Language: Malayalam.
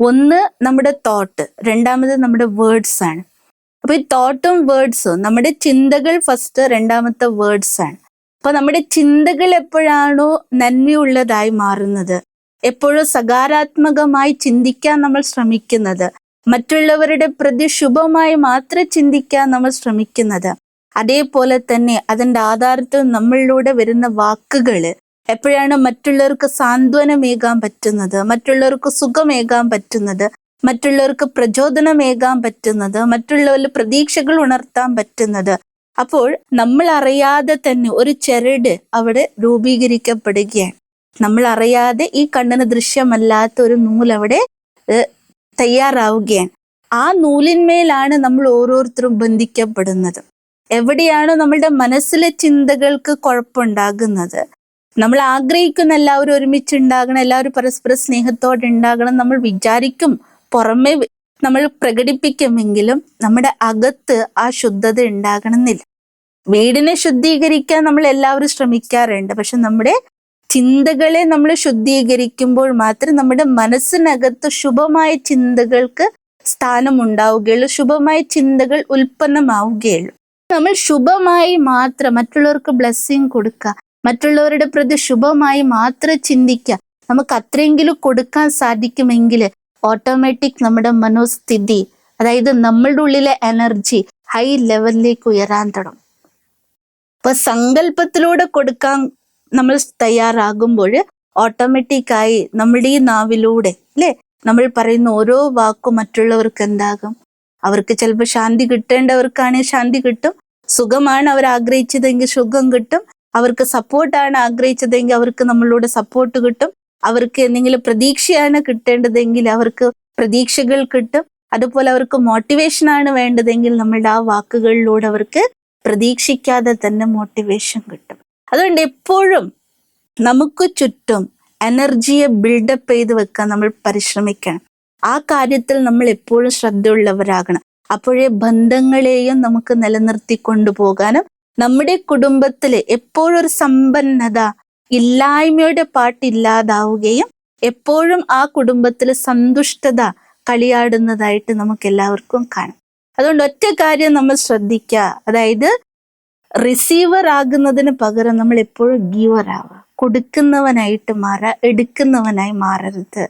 ഒന്ന് നമ്മുടെ തോട്ട് രണ്ടാമത് നമ്മുടെ വേർഡ്സ് ആണ്. അപ്പൊ ഈ തോട്ടും വേർഡ്സും നമ്മുടെ ചിന്തകൾ ഫസ്റ്റ് രണ്ടാമത്തെ വേർഡ്സ് ആണ്. അപ്പൊ നമ്മുടെ ചിന്തകൾ എപ്പോഴാണോ നന്മയുള്ളതായി മാറുന്നത് എപ്പോഴും സകാരാത്മകമായി ചിന്തിക്കാൻ നമ്മൾ ശ്രമിക്കുന്നത് മറ്റുള്ളവരുടെ പ്രതി ശുഭമായി മാത്രം ചിന്തിക്കാൻ നമ്മൾ ശ്രമിക്കുന്നത് അതേപോലെ തന്നെ അതിന്റെ ആധാരത്തിൽ നമ്മളിലൂടെ വരുന്ന വാക്കുകൾ എപ്പോഴാണ് മറ്റുള്ളവർക്ക് സാന്ത്വനമേകാൻ പറ്റുന്നത് മറ്റുള്ളവർക്ക് സുഖമേകാൻ പറ്റുന്നത് മറ്റുള്ളവർക്ക് പ്രചോദനമേകാൻ പറ്റുന്നത് മറ്റുള്ളവരിൽ പ്രതീക്ഷകൾ ഉണർത്താൻ പറ്റുന്നത് അപ്പോൾ നമ്മൾ അറിയാതെ തന്നെ ഒരു ചരട് അവിടെ രൂപീകരിക്കപ്പെടുകയാണ്. നമ്മൾ അറിയാതെ ഈ കണ്ണിന് ദൃശ്യമല്ലാത്ത ഒരു നൂൽ അവിടെ തയ്യാറാവുകയാണ്. ആ നൂലിന്മേലാണ് നമ്മൾ ഓരോരുത്തരും ബന്ധിക്കപ്പെടുന്നത്. എവിടെയാണോ നമ്മളുടെ മനസ്സിലെ ചിന്തകൾക്ക് കുഴപ്പമുണ്ടാകുന്നത് നമ്മൾ ആഗ്രഹിക്കുന്ന എല്ലാവരും ഒരുമിച്ച് ഉണ്ടാകണം എല്ലാവരും പരസ്പര സ്നേഹത്തോടെ ഉണ്ടാകണം നമ്മൾ വിചാരിക്കും പുറമെ നമ്മൾ പ്രകടിപ്പിക്കുമെങ്കിലും നമ്മുടെ അകത്ത് ആ ശുദ്ധത ഉണ്ടാകണമെന്നില്ല. വീടിനെ ശുദ്ധീകരിക്കാൻ നമ്മൾ എല്ലാവരും ശ്രമിക്കാറുണ്ട് പക്ഷെ നമ്മുടെ ചിന്തകളെ നമ്മൾ ശുദ്ധീകരിക്കുമ്പോൾ മാത്രം നമ്മുടെ മനസ്സിനകത്ത് ശുഭമായ ചിന്തകൾക്ക് സ്ഥാനം ഉണ്ടാവുകയുള്ളൂ ശുഭമായ ചിന്തകൾ ഉൽപ്പന്നമാവുകയുള്ളൂ. നമ്മൾ ശുഭമായി മാത്രം മറ്റുള്ളവർക്ക് ബ്ലെസ്സിങ് കൊടുക്കുക മറ്റുള്ളവരുടെ പ്രതി ശുഭമായി മാത്രം ചിന്തിക്കുക. നമുക്ക് അത്രയെങ്കിലും കൊടുക്കാൻ സാധിക്കുമെങ്കിൽ ഓട്ടോമാറ്റിക് നമ്മുടെ മനോസ്ഥിതി അതായത് നമ്മളുടെ ഉള്ളിലെ എനർജി ഹൈ ലെവലിലേക്ക് ഉയരാൻ തുടങ്ങും. അപ്പൊ സങ്കല്പത്തിലൂടെ കൊടുക്കാൻ നമ്മൾ തയ്യാറാകുമ്പോൾ ഓട്ടോമാറ്റിക്കായി നമ്മുടെ ഈ നാവിലൂടെ അല്ലെ? നമ്മൾ പറയുന്ന ഓരോ വാക്കും മറ്റുള്ളവർക്ക് എന്താകും? അവർക്ക് ചിലപ്പോൾ ശാന്തി കിട്ടേണ്ടവർക്കാണെങ്കിൽ ശാന്തി കിട്ടും. സുഖമാണ് അവർ ആഗ്രഹിച്ചതെങ്കിൽ സുഖം കിട്ടും. അവർക്ക് സപ്പോർട്ടാണ് ആഗ്രഹിച്ചതെങ്കിൽ അവർക്ക് നമ്മളുടെ സപ്പോർട്ട് കിട്ടും. അവർക്ക് എന്തെങ്കിലും പ്രതീക്ഷയാണ് കിട്ടേണ്ടതെങ്കിൽ അവർക്ക് പ്രതീക്ഷകൾ കിട്ടും. അതുപോലെ അവർക്ക് മോട്ടിവേഷൻ ആണ് വേണ്ടതെങ്കിൽ നമ്മളുടെ ആ വാക്കുകളിലൂടെ അവർക്ക് പ്രതീക്ഷിക്കാതെ തന്നെ മോട്ടിവേഷൻ കിട്ടും. അതുകൊണ്ട് എപ്പോഴും നമുക്ക് ചുറ്റും എനർജിയെ ബിൽഡപ്പ് ചെയ്ത് വെക്കാൻ നമ്മൾ പരിശ്രമിക്കണം. ആ കാര്യത്തിൽ നമ്മൾ എപ്പോഴും ശ്രദ്ധയുള്ളവരാകണം. അപ്പോഴേ ബന്ധങ്ങളെയും നമുക്ക് നിലനിർത്തി കൊണ്ടുപോകാനും നമ്മുടെ കുടുംബത്തിൽ എപ്പോഴും ഒരു സമ്പന്നത ഇല്ലായ്മയുടെ പാട്ടില്ലാതാവുകയും എപ്പോഴും ആ കുടുംബത്തിൽ സന്തുഷ്ടത കളിയാടുന്നതായിട്ട് നമുക്ക് എല്ലാവർക്കും കാണാം. അതുകൊണ്ട് ഒറ്റ കാര്യം നമ്മൾ ശ്രദ്ധിക്കുക അതായത് റിസീവർ ആകുന്നതിന് പകരം നമ്മൾ എപ്പോഴും ഗീവർ ആവുക. കൊടുക്കുന്നവനായിട്ട് മാറുക എടുക്കുന്നവനായി മാറരുത്.